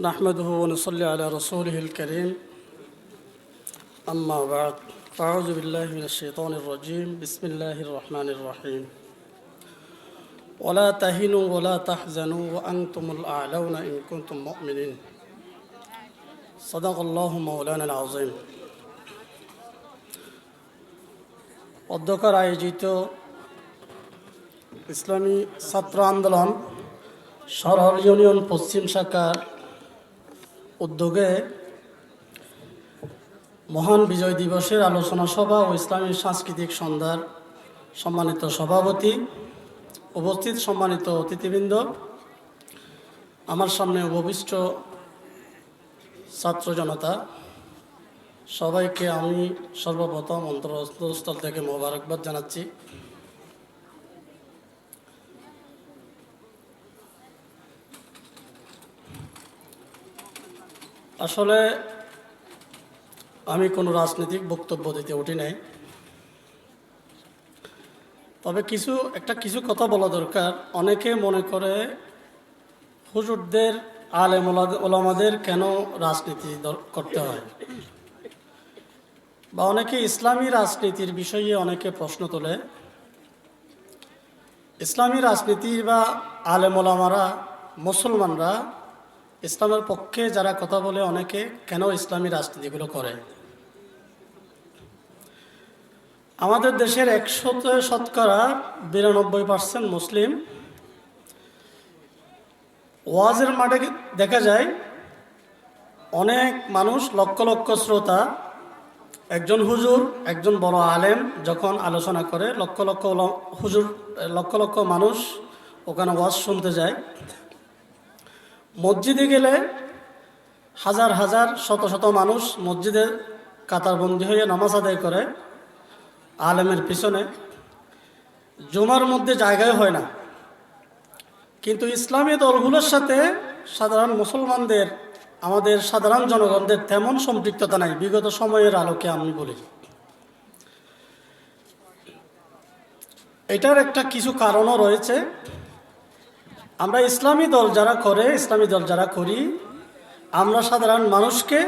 نحمده ونصلي على رسوله الكريم أما بعد فأعوذ بالله من الشيطان الرجيم بسم الله الرحمن الرحيم ولا تهنوا ولا تحزنوا وأنتم الأعلون إن كنتم مؤمنين صدق الله مولانا العظيم অধ্যক্ষর আয়োজিত ইসলামী ছাত্র আন্দোলন সরহর ইউনিয়ন পশ্চিম শাখার উদ্যোগে মহান বিজয় দিবসের আলোচনা সভা ও ইসলামী সাংস্কৃতিক সন্ধ্যার সম্মানিত সভাপতি, উপস্থিত সম্মানিত অতিথিবৃন্দ, আমার সামনে উপবিষ্ট ছাত্র জনতা, সবাইকে আমি সর্বপ্রথম অন্তরস্থল থেকে মোবারকবাদ জানাচ্ছি। আসলে আমি কোনো রাজনৈতিক বক্তব্য দিতে উঠি নাই। তবে কিছু, একটা কিছু কথা বলা দরকার। অনেকে মনে করে হুজুরদের, আলেম ওলা- ওলামাদের কেন রাজনীতি করতে হয়? বা অনেকে ইসলামী রাজনীতির বিষয়ে অনেকে প্রশ্ন তোলে। ইসলামী রাজনীতি বা আলেম মুসলমানরা ইসলামের পক্ষে যারা কথা বলে অনেকে কেন ইসলামী রাজনীতিগুলো করে? আমাদের দেশের একশত শতকরা বিরানব্বই পার্সেন্ট মুসলিম ওয়াজের মাঠে দেখা যায় অনেক মানুষ লক্ষ লক্ষ শ্রোতা, একজন হুজুর, একজন বড় আলেম যখন আলোচনা করে, লক্ষ লক্ষ হুজুর, লক্ষ লক্ষ মানুষ ওখানে ওয়াজ শুনতে যায়। মসজিদে গেলে হাজার হাজার, শত শত মানুষ মসজিদে কাতারবন্দি হয়ে নামাজ আদায় করে আলেমের পিছনে। জমার মধ্যে জায়গায় হয় না। কিন্তু ইসলামী দলগুলোর সাথে সাধারণ মুসলমানদের, আমাদের সাধারণ জনগণদের তেমন সম্পৃক্ততা নাই। বিগত সময়ের আলোকে আমি বলি। এটার একটা কিছু কারণও রয়েছে। আমরা ইসলামী দল যারা করে, ইসলামী দল যারা করি, আমরা সাধারণ মানুষকে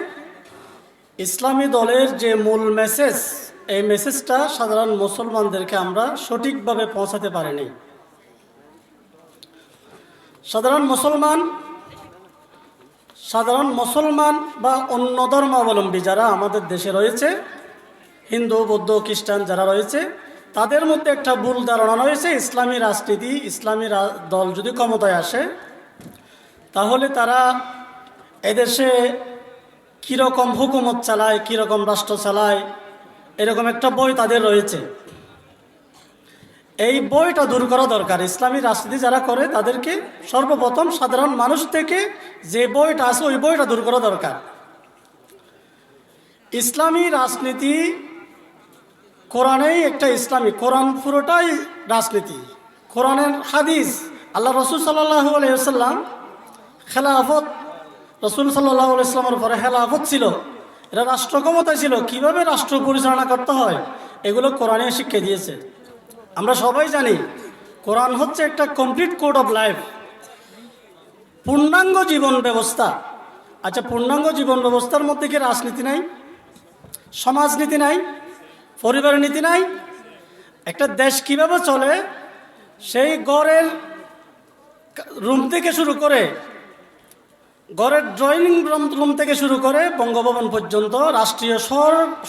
ইসলামী দলের যে মূল মেসেজ এই মেসেজটা সাধারণ মুসলমানদেরকে আমরা সঠিকভাবে পৌঁছাতে পারিনি। সাধারণ মুসলমান সাধারণ মুসলমান বা অন্য ধর্মাবলম্বী যারা আমাদের দেশে রয়েছে, হিন্দু, বৌদ্ধ, খ্রিস্টান যারা রয়েছে তাদের মধ্যে একটা ভুল ধারণা রয়েছে, ইসলামী রাজনীতি, ইসলামী দল যদি ক্ষমতায় আসে, তাহলে তারা এদেশে কীরকম হুকুমত চালায়, কীরকম রাষ্ট্র চালায়, এরকম একটা বই তাদের রয়েছে। এই বইটা দূর করা দরকার। ইসলামী রাজনীতি যারা করে, তাদেরকে সর্বপ্রথম সাধারণ মানুষ থেকে যে বইটা আছে, ওই বইটা দূর করা দরকার। ইসলামী রাজনীতি কোরআনেই একটা ইসলামী, কোরআন পুরোটাই রাজনীতি। কোরআনের হাদিস, আল্লাহ রসুল সাল্লাহ আলাইসাল্লাম খেলাফত, রসুল সাল্লাহ ইসলামের পরে খেলাফত ছিল। এটা রাষ্ট্র ক্ষমতায় ছিল। কীভাবে রাষ্ট্র পরিচালনা করতে হয়, এগুলো কোরআনে শিক্ষা দিয়েছে। আমরা সবাই জানি, কোরআন হচ্ছে একটা কমপ্লিট কোড অফ লাইফ। পূর্ণাঙ্গ জীবন ব্যবস্থা। আচ্ছা পূর্ণাঙ্গ জীবন ব্যবস্থার মধ্যে কি রাজনীতি নাই? সমাজনীতি নাই? পরিবার নীতি নাই। একটা দেশ কীভাবে চলে, সেই গড়ের রুম থেকে শুরু করে, গড়ের ড্রয়িং রুম থেকে শুরু করে বঙ্গভবন পর্যন্ত রাষ্ট্রীয়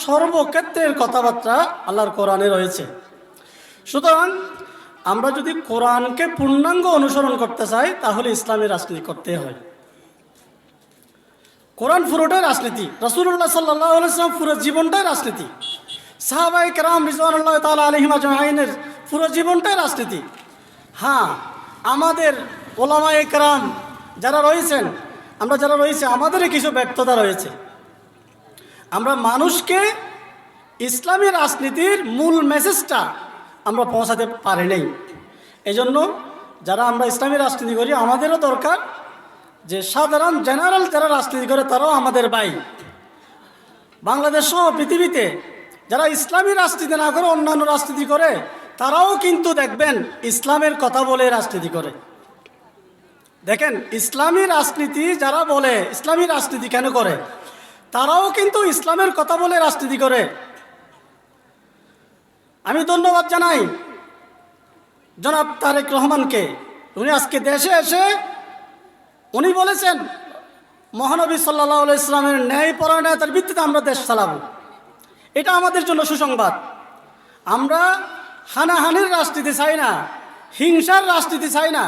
সর্বক্ষেত্রের কথাবার্তা আল্লাহর কোরআনে রয়েছে। সুতরাং আমরা যদি কোরআনকে পূর্ণাঙ্গ অনুসরণ করতে চাই, তাহলে ইসলামী রাজনীতি করতে হয়। কোরআন পুরোটাই রাজনীতি। রসুল্লাহ সাল্লাম পুরো জীবনটাই রাজনীতি। সাহাবাই কেরাম রিজওয়ানুল্লাহ তালা আলহিমা জাহাইনের পুরো জীবনটাই রাজনীতি। হ্যাঁ আমাদের ওলামায়ে কেরাম যারা রয়েছেন, আমরা যারা রয়েছে, আমাদেরই কিছু ব্যর্থতা রয়েছে। আমরা মানুষকে ইসলামী রাজনীতির মূল মেসেজটা আমরা পৌঁছাতে পারি নাই। এজন্য যারা আমরা ইসলামী রাজনীতি করি, আমাদেরও দরকার যে সাধারণ জেনারেল যারা রাজনীতি করে, তারাও আমাদের ভাই। বাংলাদেশ সহ পৃথিবীতে যারা ইসলামী রাজনীতি না করে, অন্যান্য রাজনীতি করে, তারাও কিন্তু দেখবেন ইসলামের কথা বলে রাজনীতি করে। দেখেন, ইসলামী রাজনীতি যারা বলে, ইসলামী রাজনীতি কেন করে? তারাও কিন্তু ইসলামের কথা বলে রাজনীতি করে। আমি ধন্যবাদ জানাই জনাব তারেক রহমানকে। উনি আজকে দেশে এসে উনি বলেছেন, মহানবী সাল্লাহ ইসলামের ন্যায় পরায়ণতার ভিত্তিতে আমরা দেশ চালাবো। এটা আমাদের জন্য সুসংবাদ। আমরা হানাহানির রাজনীতি চাই না, হিংসার রাজনীতি চাই না।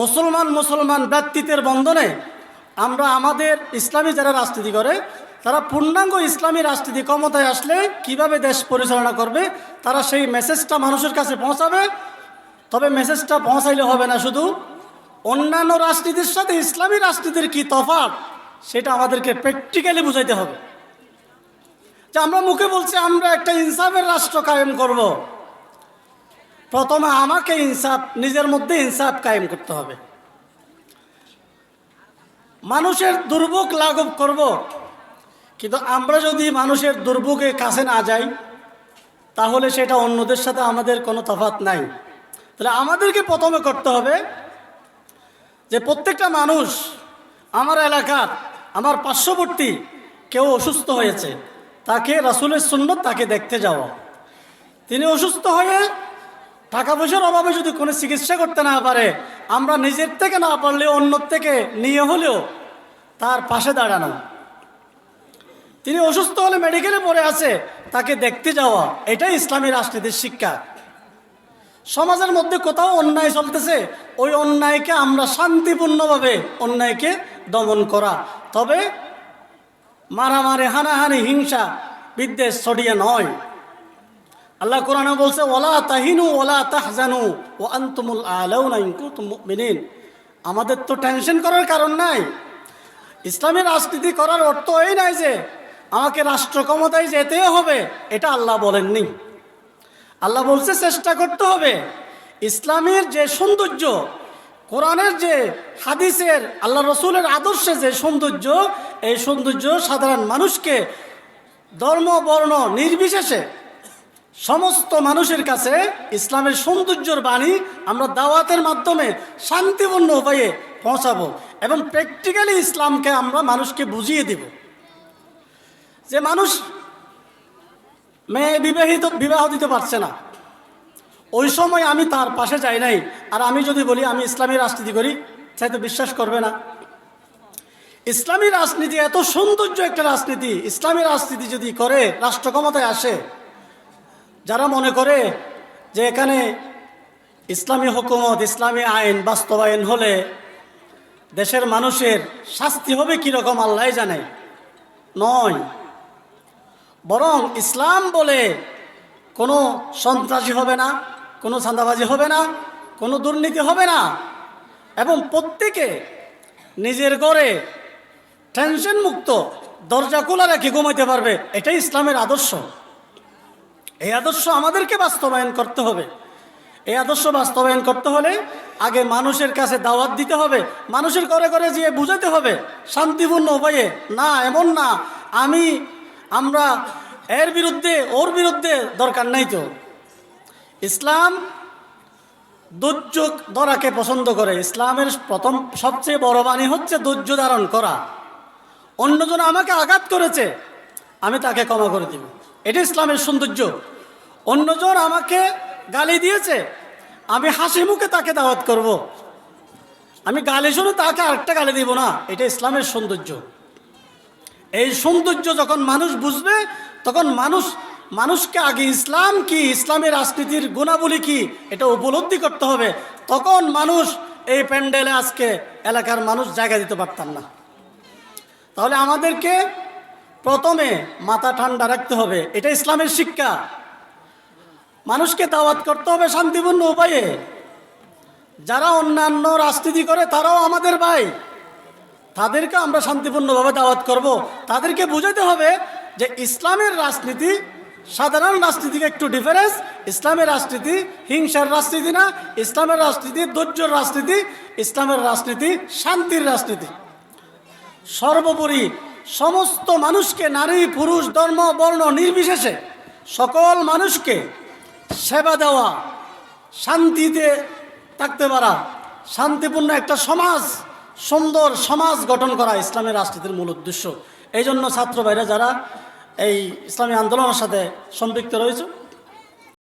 মুসলমান মুসলমান ব্যক্তিত্বের বন্ধনে আমরা আমাদের ইসলামী যারা রাজনীতি করে, তারা পূর্ণাঙ্গ ইসলামী রাজনীতি ক্ষমতায় আসলে কীভাবে দেশ পরিচালনা করবে, তারা সেই মেসেজটা মানুষের কাছে পৌঁছাবে। তবে মেসেজটা পৌঁছাইলে হবে না শুধু, অন্যান্য রাজনীতির সাথে ইসলামী রাজনীতির কি তফাৎ, সেটা আমাদেরকে প্র্যাকটিক্যালি বুঝাইতে হবে। যে আমরা মুখে বলছি, আমরা একটা ইনসাফের রাষ্ট্র কায়েম করব। প্রথমে আমাকে ইনসাফ, নিজের মধ্যে ইনসাফ কায়েম করতে হবে মানুষের দুর্ভোগ লাঘব করব। কিন্তু আমরা যদি মানুষের দুর্ভোগের কাছে না যাই, তাহলে সেটা অন্যদের সাথে আমাদের কোনো তফাৎ নাই তাহলে আমাদেরকে প্রথমে করতে হবে যে প্রত্যেকটা মানুষ, আমার এলাকার, আমার পার্শ্ববর্তী কেউ অসুস্থ হয়েছে তাকে রাসুলের সুন্নত তাকে দেখতে যাওয়া। তিনি অসুস্থ হয়ে টাকা পয়সার অভাবে যদি কোনো চিকিৎসা করতে না পারে, আমরা নিজের থেকে না পারলে অন্য থেকে নিয়ে হলেও তার পাশে দাঁড়ানো। তিনি অসুস্থ হলে মেডিকেলে পড়ে আছে, তাকে দেখতে যাওয়া, এটাই ইসলামী রাজনীতির শিক্ষা। সমাজের মধ্যে কোথাও অন্যায় চলতেছে, ওই অন্যায়কে আমরা শান্তিপূর্ণভাবে অন্যায়কে দমন করা। তবে মারামারি, হানাহানি, হিংসা, বিদ্বেষ ছড়িয়ে নয়। আল্লাহ কোরআনে বলছে ওলা তাহিনু ওলা তাহজানু ও আন্তুমুল আলাউ না আমাদের তো টেনশন করার কারণ নাই। ইসলামের রাজনীতি করার অর্থ এই নাই যে আমাকে রাষ্ট্র ক্ষমতায় যেতে হবে, এটা আল্লাহ বলেননি। আল্লাহ বলছে, চেষ্টা করতে হবে। ইসলামের যে সৌন্দর্য কোরআনের যে হাদিসের, আল্লাহ রসুলের আদর্শে যে সৌন্দর্য, এই সৌন্দর্য সাধারণ মানুষকে ধর্ম, বর্ণ নির্বিশেষে সমস্ত মানুষের কাছে ইসলামের সৌন্দর্যর বাণী আমরা দাওয়াতের মাধ্যমে শান্তিপূর্ণ উপায়ে পৌঁছাবো এবং প্র্যাকটিক্যালি ইসলামকে আমরা মানুষকে বুঝিয়ে দেব। যে মানুষ মেয়ে বিবাহিত, বিবাহ দিতে পারছে না। ওই সময় আমি তার পাশে যাই নাই। আর আমি যদি বলি, আমি ইসলামী রাজনীতি করি তাই তো বিশ্বাস করবে না। ইসলামী রাজনীতি এত সৌন্দর্য একটা রাজনীতি। ইসলামী রাজনীতি যদি করে, রাষ্ট্র ক্ষমতায় আসে, যারা মনে করে যে এখানে ইসলামী হুকুমত, ইসলামী আইন বাস্তবায়ন হলে দেশের মানুষের শাস্তি হবে কীরকম, আল্লাহ জানে। নয়। বরং ইসলাম বলে কোনো সন্ত্রাসী হবে না। কোনো চাঁদাবাজি হবে না, কোনো দুর্নীতি হবে না। এবং প্রত্যেকে নিজের ঘরে টেনশন মুক্ত দরজা খোলা রেখে ঘুমাইতে পারবে, এটাই ইসলামের আদর্শ। এই আদর্শ আমাদেরকে বাস্তবায়ন করতে হবে। এই আদর্শ বাস্তবায়ন করতে হলে আগে মানুষের কাছে দাওয়াত দিতে হবে, মানুষের ঘরে ঘরে যেয়ে বুঝাতে হবে, শান্তিপূর্ণ উপায়ে, না, এমন না, আমি, আমরা, এর বিরুদ্ধে, ওর বিরুদ্ধে দরকার নাই তো। ইসলাম দুর্যোগ ধরাকে পছন্দ করে। ইসলামের প্রথম সবচেয়ে বড় বাণী হচ্ছে ধৈর্য ধারণ করা। অন্যজন আমাকে আঘাত করেছে, আমি তাকে ক্ষমা করে দিব। এটা ইসলামের সৌন্দর্য। অন্যজন আমাকে গালি দিয়েছে, আমি হাসি মুখে তাকে দাওয়াত করব। আমি গালি শুনে তাকে আরেকটা গালি দিব না, এটা ইসলামের সৌন্দর্য। এই সৌন্দর্য যখন মানুষ বুঝবে, তখন মানুষ মানুষকে আগে ইসলাম কি? ইসলামের রাজনীতির গুণাবলী কি? এটা উপলব্ধি করতে হবে। তখন মানুষ এই প্যান্ডেলে আজকে এলাকার মানুষ জায়গা দিতে পারতাম না। তাহলে আমাদেরকে প্রথমে মাথা ঠান্ডা রাখতে হবে। এটা ইসলামের শিক্ষা। মানুষকে দাওয়াত করতে হবে শান্তিপূর্ণ উপায়ে। যারা অন্যান্য রাজনীতি করে, তারাও আমাদের ভাই। তাদেরকে আমরা শান্তিপূর্ণভাবে দাওয়াত করব। তাদেরকে বুঝাতে হবে যে ইসলামের রাজনীতি সাধারণ রাজনীতিকে একটু ডিফারেন্স ইসলামের রাজনীতি হিংসার রাজনীতি না, ইসলামের রাজনীতি ধৈর্যর রাজনীতি, ইসলামের রাজনীতি শান্তির রাজনীতি। সর্বোপরি সমস্ত মানুষকে, নারী, পুরুষ, ধর্ম, বর্ণ, নির্বিশেষে সকল মানুষকে সেবা দেওয়া, শান্তিতে থাকতে পারা, শান্তিপূর্ণ একটা সমাজ, সুন্দর সমাজ গঠন করা ইসলামের রাজনীতির মূল উদ্দেশ্য। এই জন্য ছাত্র ভাইরা, যারা এই ইসলামী আন্দোলনের সাথে সম্পৃক্ত রয়েছে।